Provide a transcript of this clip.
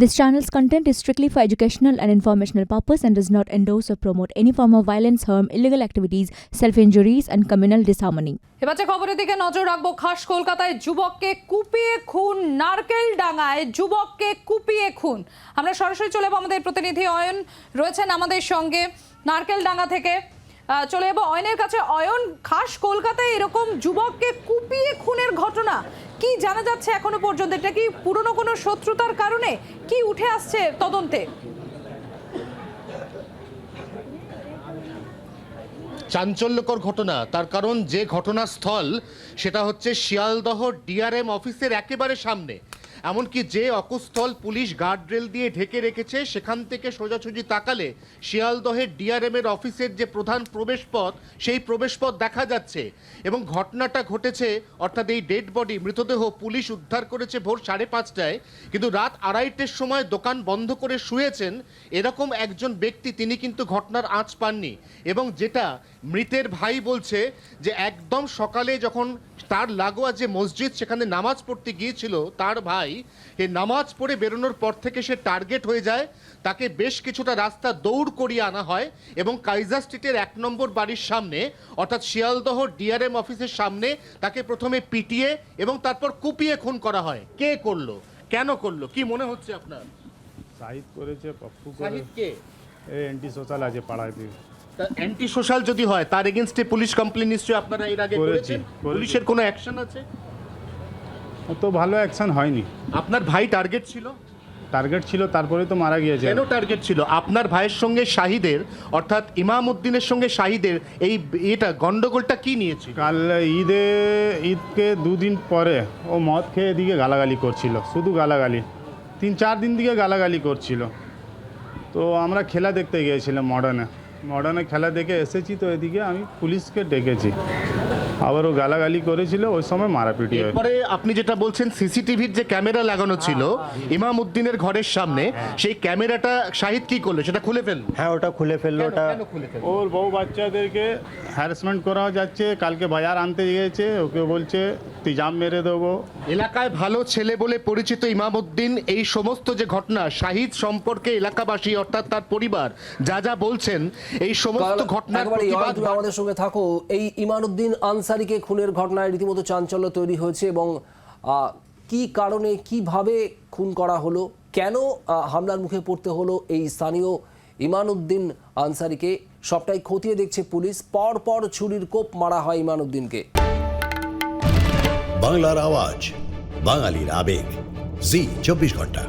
This channel's content is strictly for educational and informational purpose and does not endorse or promote any form of violence, harm, illegal activities, self-injuries and communal disharmony. এবার খবরের দিকে নজর রাখব খাস কলকাতায় যুবককে কুপিয়ে খুন নারকেল ডাঙায় যুবককে কুপিয়ে খুন আমরা সরাসরি চলে আমাদের প্রতিনিধি অয়ন রয়েছেন আমাদের সঙ্গে নারকেল ডাঙ্গা থেকে চলে যাব অয়নের কাছে অয়ন খাস কলকাতায় এরকম যুবককে কুপিয়ে খুনের ঘটনা কি জানা যাচ্ছে এখনও পর্যন্ত? এটা কি পুরনো কোনো শত্রুতার কারণে? কি উঠে আসছে তদন্তে? চাঞ্চল্যকর ঘটনা। তার কারণ যে ঘটনাস্থল, সেটা হচ্ছে শিয়ালদহ ডিআরএম অফিসের একেবারে সামনে। এমনকি যে অকুস্থল পুলিশ গার্ড রেল দিয়ে ঢেকে রেখেছে, সেখান থেকে সোজাসুজি তাকালে শিয়ালদহের ডিআরএম এর অফিসের যে প্রধান প্রবেশপথ, সেই প্রবেশপথ দেখা যাচ্ছে। এবং ঘটনাটা ঘটেছে, অর্থাৎ এই ডেড বডি মৃতদেহ পুলিশ উদ্ধার করেছে ভোর সাড়ে পাঁচটায়। কিন্তু রাত আড়াইটের সময় দোকান বন্ধ করে শুয়েছেন এরকম একজন ব্যক্তি, তিনি কিন্তু ঘটনার আঁচ পাননি। এবং যেটা মৃতের ভাই বলছে যে, একদম সকালে যখন তার লাগোয়া যে মসজিদ, সেখানে নামাজ পড়তে গিয়েছিল, তার ভাই এই নামাজ পড়ে বেরোনোর পর থেকে সে টার্গেট হয়ে যায় তাকে বেশ কিছুটা রাস্তা দৌড় করিয়ে আনা হয় এবং কাইজা স্ট্রিটের এক নম্বর বাড়ির সামনে অর্থাৎ শিয়ালদহ ডিআরএম অফিসের সামনে তাকে প্রথমে পিটিয়ে এবং তারপর কুপিয়ে খুন করা হয়। কে করল? কেন করল? কি মনে হচ্ছে আপনার? সাহিদ করেছে পপ্পু করে। কে? অ্যান্টি সোশ্যাল আছে পাড়ায় অ্যান্টি সোশ্যাল যদি হয় তার এগেনস্টে পুলিশ কমপ্লেন নিশ্চয়ই আপনারা এর আগে করেছি, করেছেন? পুলিশের কোনো অ্যাকশন আছে? অত ভালো অ্যাকশন হয়নি। আপনার ভাই টার্গেট ছিল? টার্গেট ছিল তারপরে তো মারা গিয়েছে। কেন টার্গেট ছিল? আপনার ভাইয়ের সঙ্গে শাহিদের অর্থাৎ ইমাম উদ্দিনের সঙ্গে শাহিদের এই এটা গন্ডগোলটা কি নিয়েছিল? কাল ঈদে ঈদকে দুদিন পরে ও মদ খেয়ে এদিকে গালাগালি করছিল শুধু গালাগালি। তিন চার দিন দিকে গালাগালি করছিল। তো আমরা খেলা দেখতে গিয়েছিলাম মডার্নে। মডার্নে খেলা দেখে এসেছি তো এদিকে আমি পুলিশকে ডেকেছি। আবার ও গালাগালি করেছিল ওই সময় মারাপিটি হয়। এরপরে আপনি যেটা বলছেন সিসিটিভির যে ক্যামেরা লাগানো ছিল ইমাম উদ্দিনের ঘরের সামনে সেই ক্যামেরাটা শাহিদ কি করল? সেটা খুলে ফেলল হ্যাঁ ওটা খুলে ফেলল ওটা ওর বউ বাচ্চাদেরকে হ্যারাসমেন্ট করা যাচ্ছে কালকে বাজার আনতে গিয়েছে ওকে বলছে তুই জাম মেরে দেবো। এলাকায় ভালো ছেলে বলে পরিচিত ইমামউদ্দিন এই সমস্ত যে ঘটনা শাহিদ সম্পর্কে এলাকাবাসী অর্থাৎ তার পরিবার যা যা বলছেন এই সমস্ত ঘটনার প্রতিবাদ আমাদের সঙ্গে থাকো এই ইমানউদ্দিন আনসারিকে খুনের ঘটনায় রীতিমতো চাঞ্চল্য তৈরি হয়েছে এবং কি কারণে, কীভাবে খুন করা হলো, কেন হামলার মুখে পড়তে হলো এই স্থানীয় ইমানউদ্দিন আনসারিকে? সবটাই খতিয়ে দেখছে পুলিশ। পর পর ছুরির কোপ মারা হয় ইমানউদ্দিনকে বাংলার আওয়াজ, বাঙালির আবেগ। জি, চব্বিশ ঘণ্টা।